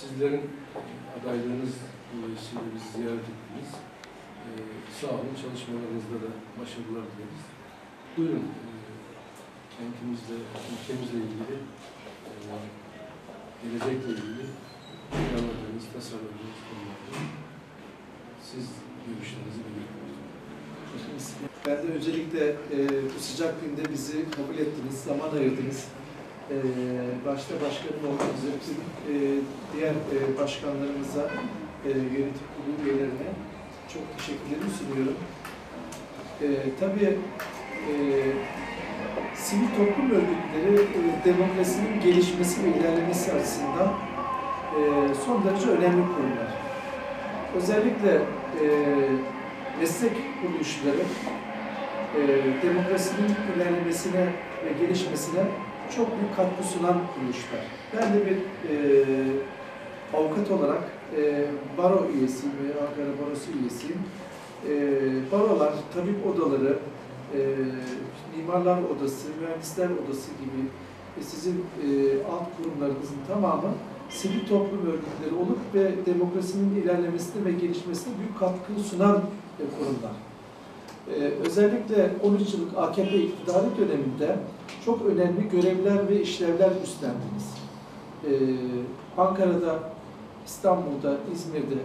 Sizlerin adaylığınız dolayısıyla bizi ziyaret ettiniz. Ee, sağ olun, çalışmalarınızda da başarılar dileriz. Buyurun, e, kentimizle, ülkemizle ilgili, e, gelecekle ilgili planladığınız, tasarladığınız konularda siz görüşlerinizi belirtiniz. Ben de öncelikle e, bu sıcak günde bizi kabul ettiniz, zaman ayırdınız. E, başta başkanım olmak üzere e, diğer e, başkanlarımıza, e, yönetim kurulu üyelerine çok teşekkürlerimi sunuyorum. E, tabii e, sivil toplum örgütleri e, demokrasinin gelişmesi ve ilerlemesi açısından e, son derece önemli kurumlar. Özellikle e, meslek kuruluşları e, demokrasinin ilerlemesine ve gelişmesine çok büyük katkı sunan kuruluşlar. Ben de bir e, avukat olarak e, baro üyesiyim ve Ankara Barosu üyesiyim. E, barolar, tabip odaları, e, mimarlar odası, mühendisler odası gibi ve sizin e, alt kurumlarınızın tamamı sivil toplum örgütleri olup ve demokrasinin ilerlemesine ve gelişmesine büyük katkı sunan e, kurumlar. Ee, özellikle 13 yıllık AKP iktidarı döneminde çok önemli görevler ve işlevler üstlendiniz. Ee, Ankara'da, İstanbul'da, İzmir'de,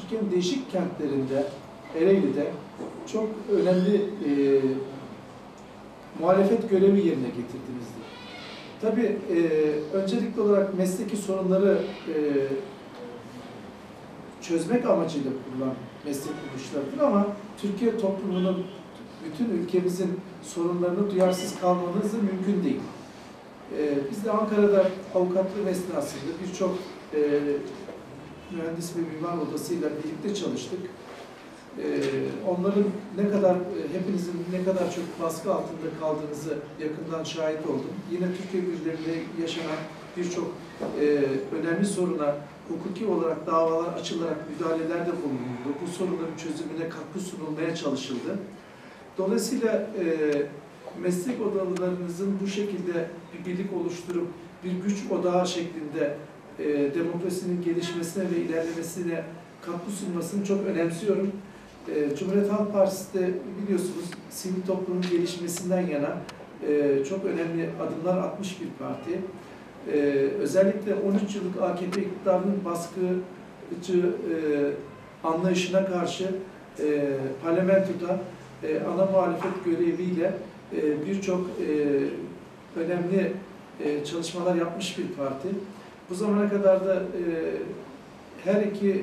Türkiye'nin değişik kentlerinde, Ereğli'de çok önemli e, muhalefet görevi yerine getirdiniz. Tabii e, öncelikli olarak mesleki sorunları e, çözmek amacıyla kurulan meslek kuruluşlarıdır ama Türkiye toplumunun, bütün ülkemizin sorunlarını duyarsız kalmanız mümkün değil. Ee, biz de Ankara'da avukatlığım esnasında birçok e, mühendis ve mimar odasıyla birlikte çalıştık. Ee, onların ne kadar, e, hepinizin ne kadar çok baskı altında kaldığınızı yakından şahit oldum. Yine Türkiye ülkelerinde yaşanan birçok e, önemli soruna hukuki olarak davalar açılarak müdahalelerde bulunuldu. Bu sorunların çözümüne katkı sunulmaya çalışıldı. Dolayısıyla e, meslek odalarınızın bu şekilde bir birlik oluşturup bir güç odağı şeklinde e, demokrasinin gelişmesine ve ilerlemesine katkı sunmasını çok önemsiyorum. E, Cumhuriyet Halk Partisi de biliyorsunuz sivil toplumun gelişmesinden yana e, çok önemli adımlar atmış bir parti. Ee, özellikle 13 yıllık AKP iktidarının baskıcı e, anlayışına karşı e, parlamentoda e, ana muhalefet göreviyle e, birçok e, önemli e, çalışmalar yapmış bir parti. Bu zamana kadar da e, her iki e,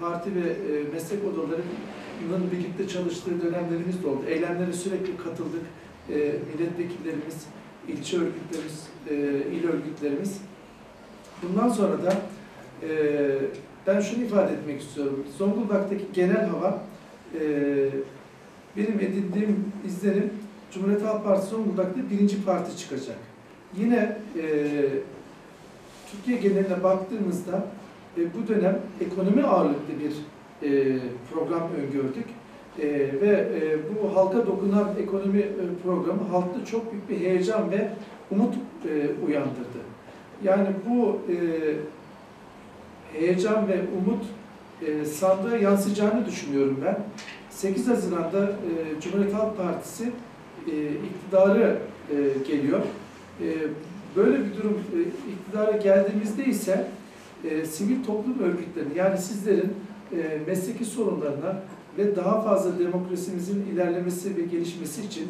parti ve e, meslek odalarının birlikte çalıştığı dönemlerimiz de oldu. Eylemlere sürekli katıldık. E, milletvekillerimiz, ilçe örgütlerimiz, e, il örgütlerimiz. Bundan sonra da e, ben şunu ifade etmek istiyorum. Zonguldak'taki genel hava e, benim edindiğim izlenim Cumhuriyet Halk Partisi Zonguldak'ta birinci parti çıkacak. Yine e, Türkiye geneline baktığımızda e, bu dönem ekonomi ağırlıklı bir e, program öngördük. E, ve e, bu halka dokunan ekonomi e, programı halkta çok büyük bir heyecan ve umut e, uyandırdı. Yani bu e, heyecan ve umut e, sandığa yansıyacağını düşünüyorum ben. 8 Haziran'da e, Cumhuriyet Halk Partisi e, iktidarı e, geliyor. E, böyle bir durum e, iktidara geldiğimizde ise e, sivil toplum örgütlerini yani sizlerin e, mesleki sorunlarına ve daha fazla demokrasimizin ilerlemesi ve gelişmesi için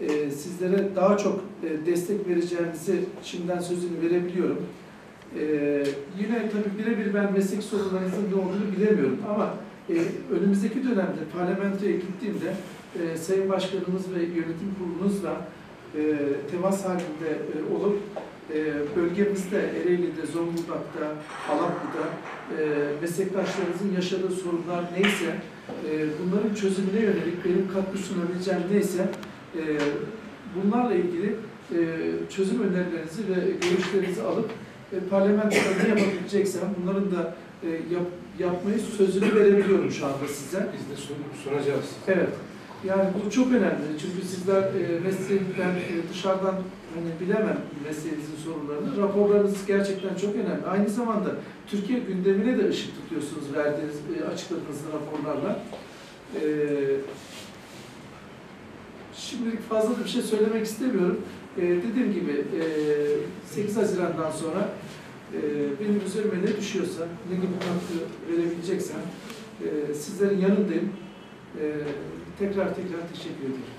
e, sizlere daha çok e, destek vereceğinizi şimdiden sözünü verebiliyorum. E, yine tabii birebir ben meslek sorunlarınızın ne olduğunu bilemiyorum ama e, önümüzdeki dönemde parlamentoya gittiğimde e, Sayın Başkanımız ve yönetim kurulunuzla e, temas halinde e, olup e, bölgemizde, Ereğli'de, Zonguldak'ta, Alaplı'da e, meslektaşlarınızın yaşadığı sorunlar neyse e, bunların çözümüne yönelik benim katkı sunabileceğim neyse e, bunlarla ilgili e, çözüm önerilerinizi ve görüşlerinizi alıp e, parlamentoda ne yapabileceksem bunların da e, yap, yapmayı sözünü verebiliyorum şu anda size. Biz de sun- sunacağız. Evet. Yani bu çok önemli. Çünkü sizler e, mesleğinden e, dışarıdan hani bilemem mesleğinizin sorunlarını. Raporlarınız gerçekten çok önemli. Aynı zamanda Türkiye gündemine de ışık tutuyorsunuz verdiğiniz, e, açıkladığınız raporlarla. E, şimdilik fazla da bir şey söylemek istemiyorum. E, dediğim gibi e, 8 Haziran'dan sonra e, benim üzerime ne düşüyorsa, ne gibi katkı verebileceksem e, sizlerin yanındayım. E, tekrar tekrar teşekkür ederim.